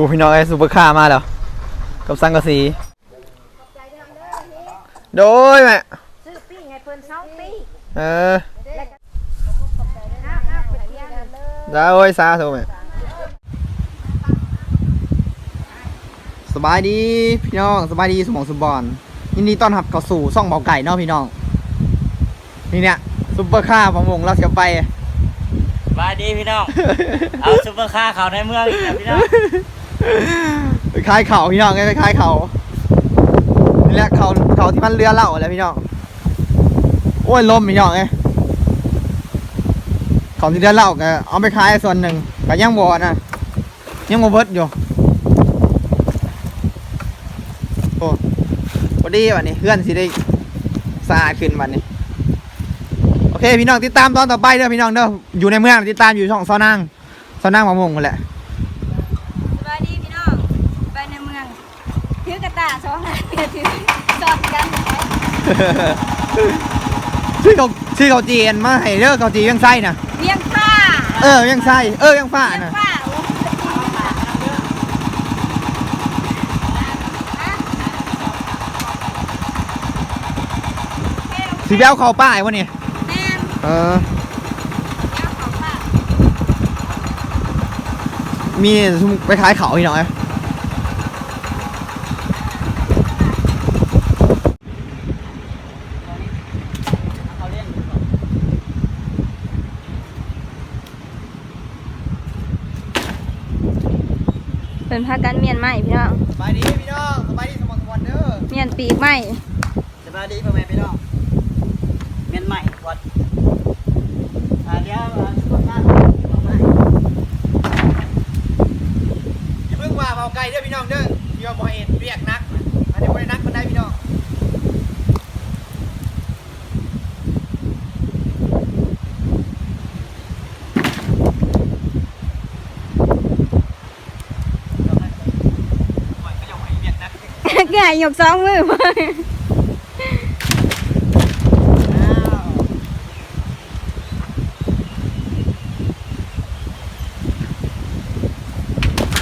ผู้พี่น้องไอ้ซูเปอร์คาร์มาแล้วกับสังกะสีใจเดิมเด้อนี่โดยแม่ซื้อปิ้งให้เพิ่นเซาปิ้งเออแล้วก็อ้าวอ้าวไปเที่ยวเด้อจ้าโอ้ยซาโทแม่สบายดีพี่น้องสบายดีสมองสุบอนยินดีต้อนรับเข้าสู่ซ่องเบาไก่เนาะพี่น้องนี่เนี่ยซุปเปอร์คาร์ของวงเราจะไปบายดีพี่น้องเอาซุปเปอร์คาร์เขาในเมืองอีกแล้วพี่น้องไป คล้ายเขาพี่น้องไงคล้ายเขานี่แหละเขาเขาที่มันเรือเล่าอะไรพี่น้องโอ้ยลมพี่น้องไงเขาที่เรือเล่าก็เอาไปขายส่วนหนึ่งก็ยังบอนะยังบเบิดอยู่โอ้พอดีวันนี้เพื่อนสิได้สะอาดขึ้นวันนี้โอเคพี่น้องติดตามตอนต่อไปเด้อพี่น้องเด้ออยู่ในเมืองติดตามอยู่ช่องซอนางซอนางมะม่วงนั่นแหละ สบายดีพี่น้องไปในเมืองถือกระตาสองอัน ถือจอดกันไหนชื่อเขาชื่อเขาจีนมาให้เด้อเขาจียังไส้นะเวียงผ้าเออยังไส้เออยังฝ้าเวียงนะผ้าโอ้สีแบ้วเขาป้ายวะเนี่ยแม่นเออเจ้าของผ้า มีไปขายเขาอีกหน่อย เป็นผ้ากันเมียนไหมพี่น้องสบายดีพี่น้องสบายดีสมองสวันเด้อเมียนปีกไหมสบายดีพ่อแม่พี่น้องเมียนใหม่วัดอ่าเดี๋ยวเอาซุปเปอร์คาร์เอามาอย่าเพิ่งว่าเบาไกลเด้อพี่น้องเด้อพี่ว่าบอยเอ็นเรียกนักอันนี้บรินักมันได้พี่น้องปล่อยก็ยังไม่เรียกนัก แก่หยกสองมือมา อ้าว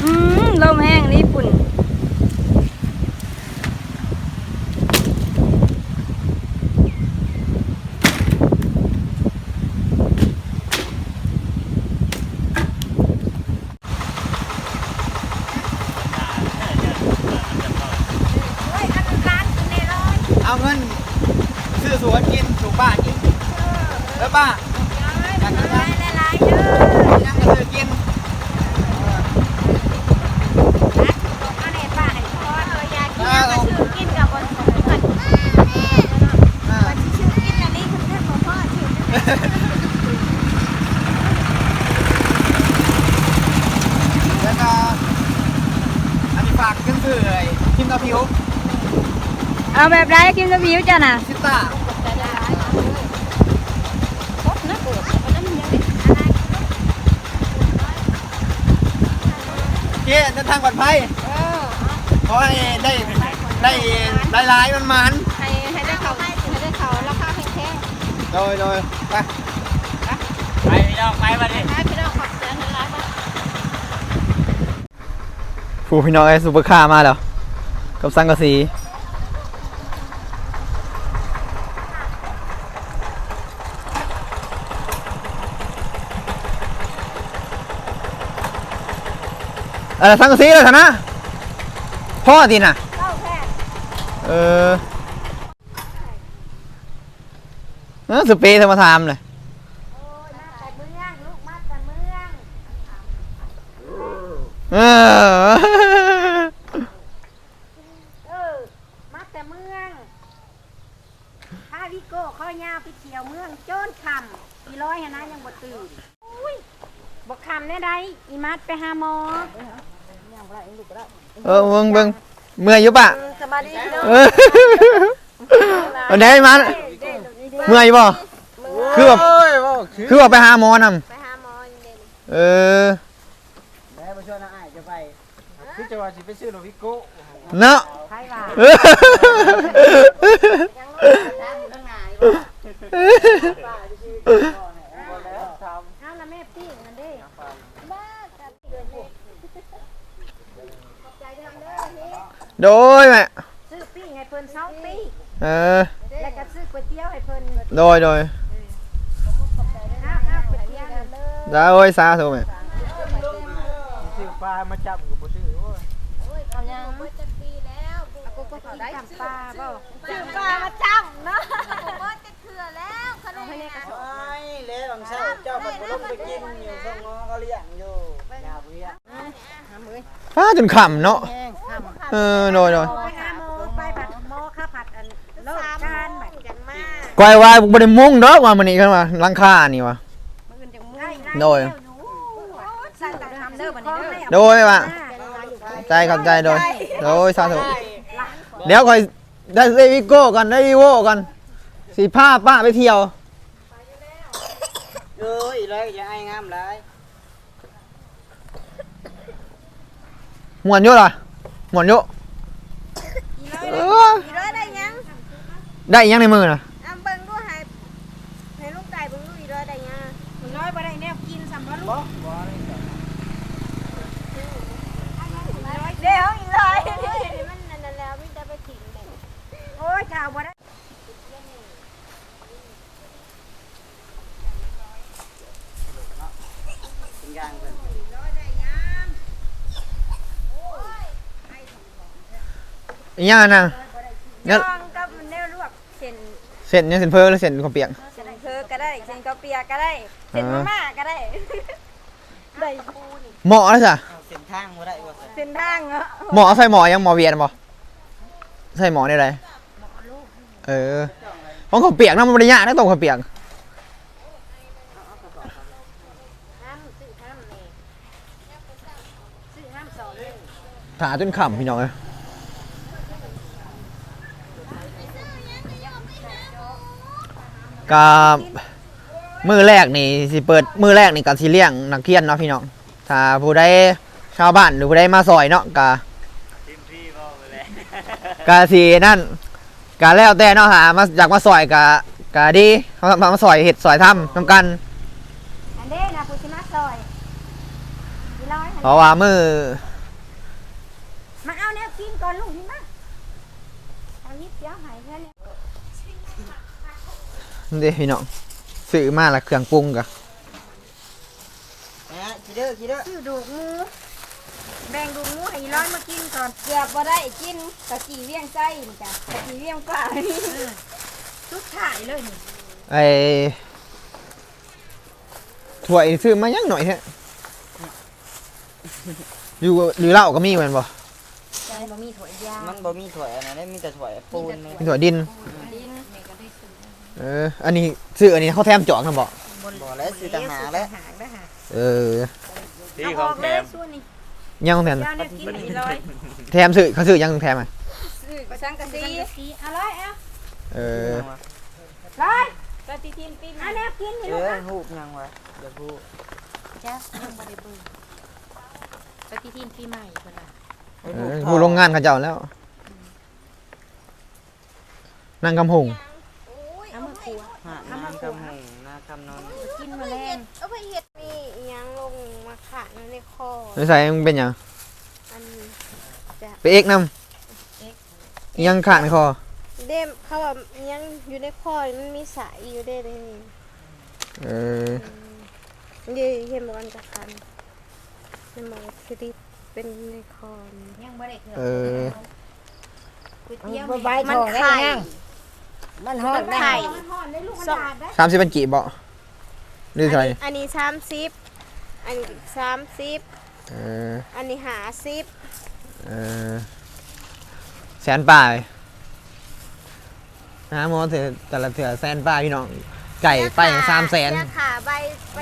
อืมลมแห้งญี่ปุ่น เอาเงินซื้อสวนกินสูบป้ากินแล้วป้าอยากกินนะไรหลายังก็ซื้อกินแล้วก็อันนี้ฝากขึ้นซื้อเลยกินกะพิว เอาแบบไรกินกับวิวจ้ะน่ะซิต้าเจ๊เดินทางปลอดภัยขอให้ได้ได้ได้หลายมันมันให้ให้ได้เขาให้ได้เขาราคาแพงโดยโดยไปไปพี่น้องไปมาดิๆให้พี่น้องขอบใจนะร้านผู้พี่น้องไอ้ซูเปอร์คาร์มาแล้วกับสังกะสี อะไรสังกะสีเลยนะพ่อติน่ะเล่าแค่เออเออสเปรย์ธรรมทามเลยโอ้ยมาแต่เมืองลูกมาแต่เมืองเออเออมาแต่เมืองพาวิโก้ข้อยาวไปเที่ยวเมืองโจนคำอีร้อยหนนะยังบ่ตื่นอุ้ยบ่คำแน่ใดอีมัดไปหาหมอ เออเบิ่งเบิ่งเมื่อยอยู่ปะสบายดีพี่น้องเออวันไหนมาเมื่อยบ่คือแบบคือแบบไปหาหมอนำไปหาหมออยู่เด่นเออแล้วมาช่วยน้าอ้ายจะไปคือจะว่าสิไปซื้อโนวิโก้เนาะใครว่าเออยังรู้จักอยู่ข้างหน้าอยู่เอาละแม่พี่นั่นเด้บ้ากับเดือนนี้ โดยแม่ซื้อปิ้งให้เพิ่นสองปิ้งเออแล้วก็ซื้อก๋วยเตี๋ยวให้เพิ่นโดยโดยอ้าวอ้าวก๋วยเตี๋ยวเลยได้โอ้ยสาธุแม่ซื้อปลามาจับกับบ่ซื้อโอ้ยเอายังเบิดจักปีแล้วกูก็ขอได้จำปลาบ่ซื้อปลามาจำเนาะบ่จะเถื่อแล้วขนมเนี่ยไอ้แล้วบางเช้าเจ้ามันบ่ลงไปกินอยู่ส่งงอเขาเลี้ยงอยู่อยากเลี้ยงฟ้าจนขำเนาะ เออโดยโดยไปหาโมไปผัดโมข้าวผัดอันโลกการแบบจังมากกวายว่าบ่ได้มุ่งดอกว่ามันนี่กันว่าหลังคานี่วะมื้ออื่นจังมุ่งโดยสั่งแต่ทำเด้อบัดนี้เด้อโดยว่ะใจเข้าใจโดยโดยสาธุเดี๋ยวคอยได้ได้วิโก้ก่อนได้วิโวก่อนสีผ้าป้าไปเที่ยวเอ้ยเลยอย่าไอ้งามหลายหมวนอยุล่ะ หมวนอยุเอออีร้อยได้ยังได้อีกยังในมือน่ะอะเบิ่งดูให้ให้ลูกไก่เบิ่งดูอีร้อยได้ยังมึงน้อยบ่ได้แนวกินสัมภาระบ่บ่เลยเดี๋ยวอีร้อยมันนั่นแล้วมันจะไปทิ้งเลยโอ้ยข่าวบ่ได้เป็นย่างเพิ่ อีกยังอันน่ะจองกับแนวลวกเส้นเส้นยังเส้นเพิ่มหรือเส้นข้าวเปียก เส้นเพอก็ได้เส้นข้าวเปียกก็ได้เส้นมาม่าก็ได้ได้ปูนี่หมอแล้วจ้ะเอาเส้นทางบ่ได้ว่าซั่นเส้นทางเนาะหมอใส่หมอยังหมอเวียนบ่ใส่หมอได้ไรเออของข้าวเปียกนะมันบริยากนะตรงข้าวเปียกน้ำซื้อน้ำนี่ซื้อน้ำสองเลยถาจนขำพี่น้องเลย กับมือแรกนี่สิเปิดมือแรกนี่กับสิเลี้ยงนักเรียนเนาะพี่น้องถ้าผู้ใดชาวบ้านหรือผู้ใดมาซอยเนาะกะทีมพี่บ่ไปเลยกะสีนั่นกะแล้วแต่เนาะหามาอยากมาซอยกะกะดีเขามามาซอยเห็ดซอยทำทำกันอันเด้นะผู้ชนะซอยอีร้อยเพราะว่ามือ มาเอาแนวกินก่อนลูกนี่มาเอายิบเดี๋ยวหายแค่นี้ เด้พี่น้องซื้อมาละเครื่องปรุงกะนะคิดเด้อคิดเด้อซื้อดูกหมูแบ่งดูกหมูให้อีร้อยมากินก่อนเกือบบ่ได้กินกะจีเวียงใจนี่จ้ะกะจีเวียงปลานี่สุดท้ายเลยนี่ไอถ้วยซื้อมายังหน่อยแท้อยู่หรือเหล้าก็มีเหมือนบ่ใจบ่มีถั่วยามันบ่มีถ้วยอันนั้นมีแต่ถ้วยปูนนี่มีถั่วดินดิน เออ อันนี้ซื้ออันนี้เขาแถมจอกนะบอก บ่แล้วสิต่างหากแล้ว หางได้หาเออเอาออกเลยส่วนนี้ยังต้องแถม เจ้าเนี่ยกินอีร้อยแถมซื้อเขาซื้อยังต้องแถมอะซื้อกระชังกะสีซีเอาร้อยเอาเออ ร้อยปฏิทินปีใหเอาม่แนวกินนี่เอลูกออะฮูบยังวะเดี๋ยวฮูบจ้ายังบ่ได้เบิ่งปฏิทินปีใหม่เพิ่นน่ะเออผู้โรงงานเขาเจ้าแล้ว นั่งกำหงเอามือ ครัวหาน้ำกำหงนาคำนอนกินแมลงเอาไปเฮ็ดมีอีหยังลงมาขาดในคอไม่ใส่มึงเป็นหยังอันนี้ไปเอ็กนำยังขาดในคอเดมเขาว่าอิหยังอยู่ในคอมันมีสายอยู่เด้เลยนี่เออเดี๋ยวเห็นบอกอันจะคันเห็นบอกว่าคือที่เป็นในคอนี่ยังบ่ได้เถื่เออก๋วยเตี๋ยวใบนี่ทองได้ยัง มันฮอดได้ไข่มันห่อนได้ลูกมันดาดได้สามสิบเป็นกี่เบาะหรือเท่าไหร่อันนี้สามสิบอันนี้สามสิบเอออันนี้หาสิบเออแสนป่ายนะหมอเถือแต่ละเถือแสนป่าพี่น้องไก่ไปสามแสนราคาใบใบ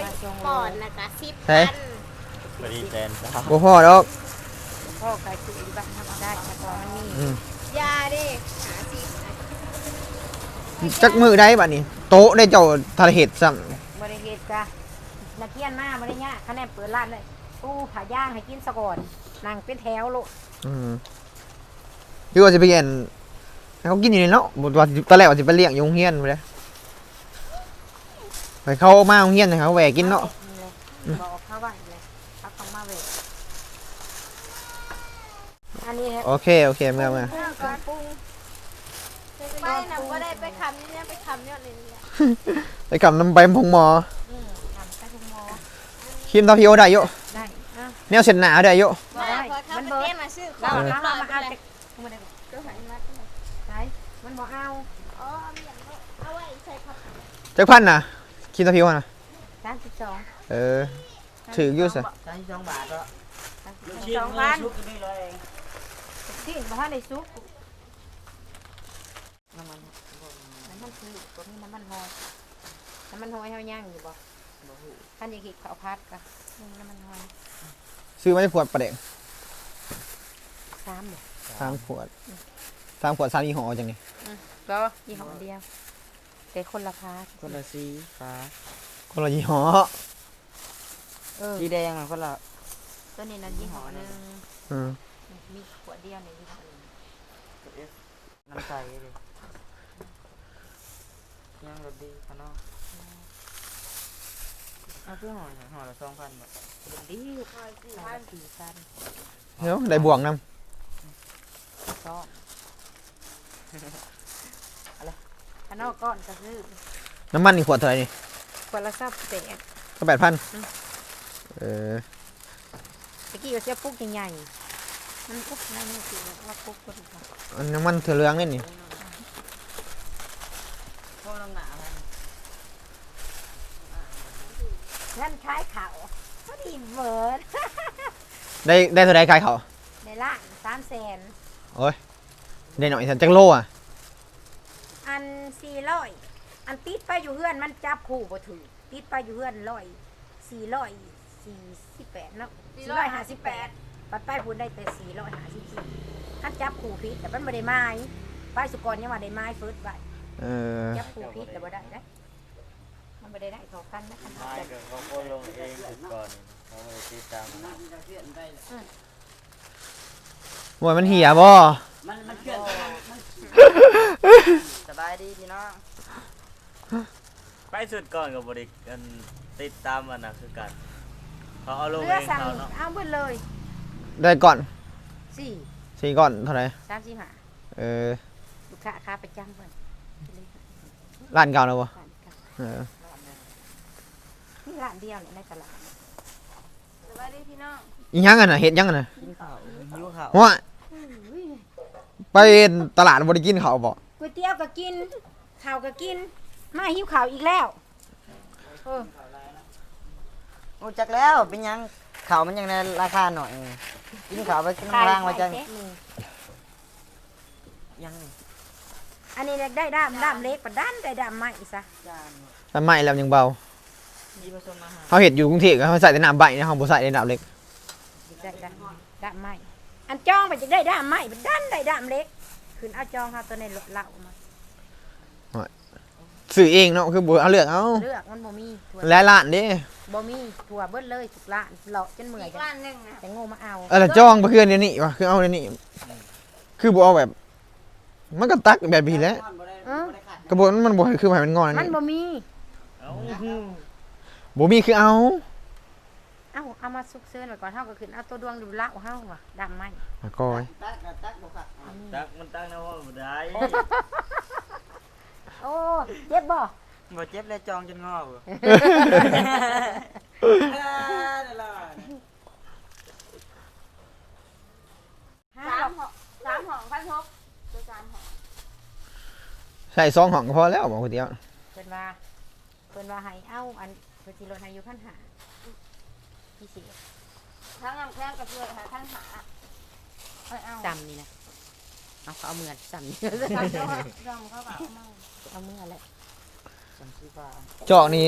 ปอนด์นะคะสิบเฮ้พัยนบริแตนครับบ่พ่อดอกพ่อไก่คืออีบ้านทำได้แต่ก่อนมันมีอืมยาเด้หาสิบ จักมือได้บัดนี้ โต๊ะได้เจ้าทะเลเห็ดซ้บริเหตุจ้ะนักเรียนมาบริญญาคะแนนเปิดร้านเลยตู้ผาย่างให้กินสะก่อนนั่งเป็นแถวลูกำอืมพี่ว่าจะไปเรียนให้เขากินอยู่นี่เนาะบว่าสิตอนแรกว่าจะไปเลี้ยงอยโรงเฮียนไปเลยไปเข้ามาโรงเฮียนให้เขาแหวกกินเนาะบอกเขาว่าเลยเขาต้องมาเวทอันนนี้โอเคโอเคเมื่อเมื่อเครื่องปรุง ไม่นะว่าได้ไปคำนี่เนี่ยไปคำยอดเลยเนี่ยไปกับน้ำใบพงหมออืมทำใส่ถุงหมอครีมทาพิโอได้เยอะได้อะแนวเส้นหนาได้เยอะบ่ได้พอเข้ามันไปเบิด เต้มาซื้อขเราองเราเรามามาเอาเอาแต่บ่ได้ก็หายมาไหนมันบ่เอาอ๋อเอาอย่างนั้นเอาไว้ใส่ผักจักพันนะครีมทาพิโอนะ32เออ ถืออยู่สิใช้สองบาทก็ลูก32ชิ้นสองมืพัอนชุบอยู่นี่เลยที่บ่ทันได้สุกน้ำมัน น้ำมัน คือบ่มีน้ำมันหอยน้ำมันหอยเฮาย่างอยู่บ่คันอยากกินข้าวผัดก็นึ่งน้ำมันหอยซื้อมาได้ขวดประเด็กสามบ่สามขวดสามขวดสามยี่ห้อจังนี่ก็ยี่ห้อเดียวแต่คนละพาร์ทคนละสีฟ้าคนละยี่ห้อเออสีแดงอะคนละตัวนี้นั่นยี่ห้อหนึงอืมมีขวดเดียวในยี่ห้อหนึงน้ำใสเลย ยังรสดีข้างนอกเอาเพื่อห่อหน่อยห่อละสองพันบาทเป็นดีคอยสี่พันสี่พันเดี๋ยวได้บวกน้ก้อนอะไรข้างนอกก้อนก็คือน้ำมันนี่ขวดเท่าไหร่นี่ขวดละสับแปด ก็แปดพันอืม เออตะกี้ก็เสียปุ๊กใหญ่ๆมันปุ๊กนั่นนี่คือว่าปุ๊กก็ดีกว่าอันน้ำมันเถื่อเหลืองนี่นี่ พวกน้ำหนาพัน งั้นขายเขาพอดี เบิร์ดได้ได้เท่าไหร่ขายเขาในร้านสามแสนได้หน่อยสันจังโลอะอันสี่ร้อยอันติดไปอยู่เฮือนมันจับคู่บ่ถือติดไปอยู่เฮือนร้อยสี่ร้อยสี่สิบแปดเนาะสี่ร้อยห้าสิบแปดปัดไปพูนได้แต่สี่ร้อยห้าสิบสี่ถ้าจับคู่พิษแต่มันไม่ได้ไม้ป้ายสุกรยังว่าได้ไม้เฟิร์สไปเออจับคู่พิษแต่ว่าได้นะ มันไม่ได้ได้เขากันนะคันไม่จับก็เขาก็ลงเองถึงก่อนเขาเลยติดตามมวยมันเหี่ยบ่มันมันเคลื่อนมันสบายดีพี่น้องไปสุดก่อนกับบริกันติดตามมันนะคือกันเขาเอาลงเรือเองสั่งเขาเนาะเอาเบิดเลยได้ก่อนสี่สี่ก่อนเท่าไหร่สามสี่ห้าเออลูกค้าค้าประจำเพิ่นร้านเก่าแล้วบ่ร้านเก่าเออ นี่ร้านเดียวเนี่ยในตลาดสวัสดีพี่น้องอีหยังอะน่ะเฮ็ดหยังอะน่ะกินข้าวหิวข้าวว่าไปตลาดบ่ได้กินข้าวบ่ก๋วยเตี๋ยวก็กินข้าวก็กิน มาหิวข้าวอีกแล้วเออโอ้จักแล้วเป็นหยังข้าวมันยังในราคาหน่อยกินข้าวไปกินน้ำล่างไว้จังขายแท้นี่ยังนี่อันนี้เนี่ยได้ด้ามด้ามเล็กปะด้านได้ด้ามใหม่ซะจานแต่ไม่แล้วยังเบา มีผสมอาหารเฮาเฮ็ดอยู่กรุงเทพก็เฮาใส่แต่น้ำใบนะเฮาบ่ใส่แต่น้ำเล็กได้ด้ามด้ามใหม่อันจองไปจะได้ด้ามใหม่ปะด้านได้ด้ามเล็กขึ้นเอาจองเอาตัวในรถเหล่ามาซื้อเองเนาะคือบ่เอาเลือกเอาเลือกมันบ่มีถั่วหลายร้านเด้บ่มีถั่วเบิดเลยทุกร้านเลาะจนเมื่อยอีกจะร้านหนึ่งนะจะโง่มาเอาเออแล้วจ้องบ่คืออันเดี๋ยวนี้ว่ะคือเอาเดี๋ยวนี้คือบ่เอาแบบ มันก็ตักแบบนี้แหละเออกระบวนมันบ่ให้คือให้มันงอนอันมันนี้บ่มีเอา บ่มีคือเอา เอ้าเอามาซุกเซินไว้ก่อนเฮาก็ขึ้นเอาตัวดวงดูเหล่าเฮาว่ะด้ามใหม่อะก้อยตักตักบ่คักเอานี่ตักมันตั้งนะว่าบ่ได้โอ้เจ็บบ่บ่เจ็บเลยจองจนงอบ่ห้าสามดอกห่อสามห่อพันหกตัวสามห่อใส่ซองห่องก็พอแล้วบอกก๋วยเตี๋ยวเพิ่นว่าเพิ่นว่าให้เอาอัน เพิ่นสิลดให้อยู่พันหาพิเศษทั้งน้ำแข็งกับเกลือค่ะทั้งหาเอาเอาจำนี่นะเอาเขาเอาเมือนจำนี่ทำแล้วลองเข้ากับเอาเอาเมือแหละสันสีฟ้าจอกนี่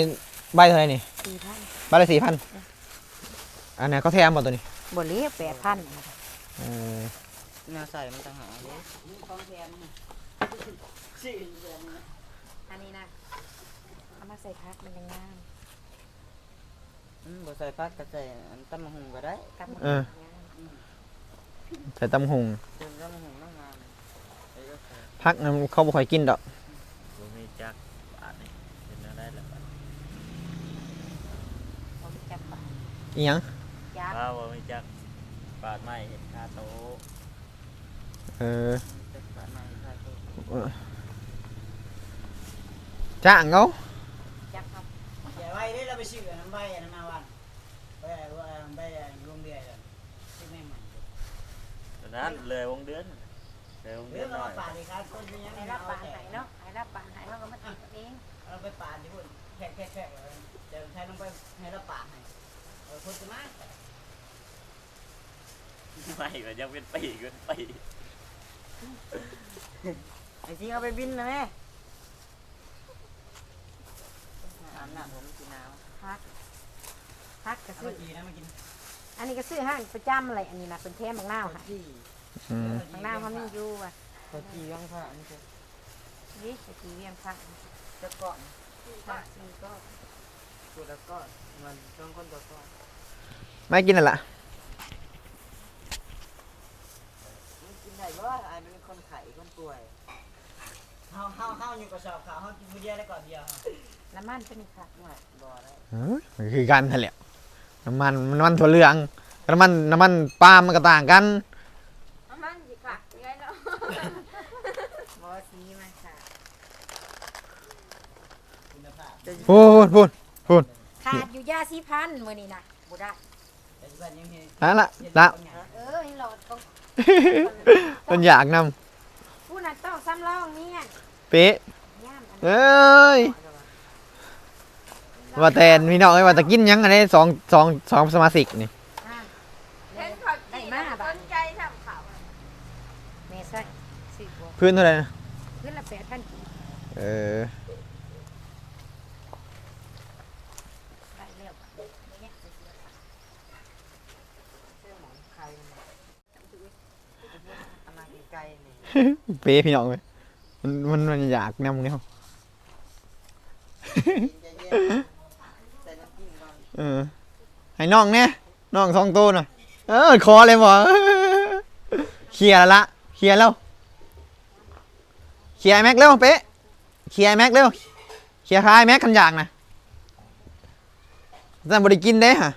ใบเท่าไหร่นี่สี่พันใบละสี่พันอันไหนี้เขาแถมบ่ตัวนี้บ่เหลี้ยแปดพันเออแนวใส่มันต่างหากเด้อันนี้นะเอามาใส่พักมันยังงาม อืมบ่ใส่ผักก็ใส่อันตำมะฮุงก็ได้กำมันเอองามใส่ตำหุงจนตำมะฮุงน้ำงามไอ้ก็ใส่พักนั้นเขาบ่ค่อยกินดอกบ่มีจักบาทนี่เป็นอะไรล่ะบาทบ่มีจักปะอีหยังยักว่าบ่มีจักบาทไม่เห็นค่าโตะเออจ้างเขาจักครับอย่า ไว้ได้เราไปซื้ออันน้ำใบอันนั้นมาวันไปว่าใบรวมเบียร์เลยซื้อไม่ใหม่ตอนนั้นเลยวงเดือนเลยวงเรืเดืออนเราหน่อยป่าดีครับคนเป็นยังไงให้รับปานให้เนาะให้รับปานให้เขาก็มาติดเองเราไปป่าที่พุ่นแค่แค่แค่เดี๋ยวใช้ลงไปให้เราป่าให้เออคนจะมาไม่ก็ยังเป็นปีกเป็นปีไอ้ที่เอาไปบินนะแม่ อาบน้ำผมกินน้ำพักพักก็เอาซื้อจีนะมากินอันนี้ก็ซื้อห้างประจำเลยอันนี้นะเป็นแท้บางนาวค่ะจีอืมบางนาวเขาไม่อยู่ว่ะเขาจีย่างผ้าอันนี้คือนี่ตะกี้เวียงพักจะก่อนพักซีก็กูแล้วก็มันต้องคนตัวก่อนไม่กินอะไรล่ะกินได้บ่ไอ้เป็นคนไข้คนป่วยเฮาเฮาเฮาอยู่กับสอบข่าวเฮากินมื้อเดียวได้ก่อนเดียว น้ำมันเป็นค่ะไม่บ่ได้เอ้ยมันคือกันนั่นแหละน้ำมันน้ำมันถั่วเหลืองน้ำมันน้ำมันปาล์มมันก็ต่างกัน น้ำมันสิค่ะยังไงเนาะบอสีมาค่ะคุณภาพพูดพูดขาดอยู่ยาสีพันมือนี่นะบุได้แต่ที่บ้านยังมีละละละเออให้หลอดก็มันอยากนผู้นั้นต้องซ้ำรองเนี่ยำเป๊ะย่ามอันเอ้ย ว่าแต่พี่น้องเอ้ยว่าจะกินหยังอันนี้สองสองสองสมาชิกนี่นั้นเห็นผักได้จีมาสบ้านนใจทำข่าวเมใส่สิบวพื้นเท่าไหร่นะขึ้นละแปดพันกีเออได้แล้วเนี่ยใครอามาไกลนี่เป๊ะพี่น้องเลยมันมันมันอยากนำเนี่ย เออ ให้น้องเนี่ยน้องสองตัวน่ะ เออคอเลยบ่เคลียร์ละเคลียร์แล้วเคลียร์ไอแม็กเร็วเป๊ะเคลียร์ไอแม็กเร็วเคลียร์คายแม็กกันอย่างนะแต่บริกินได้ฮะ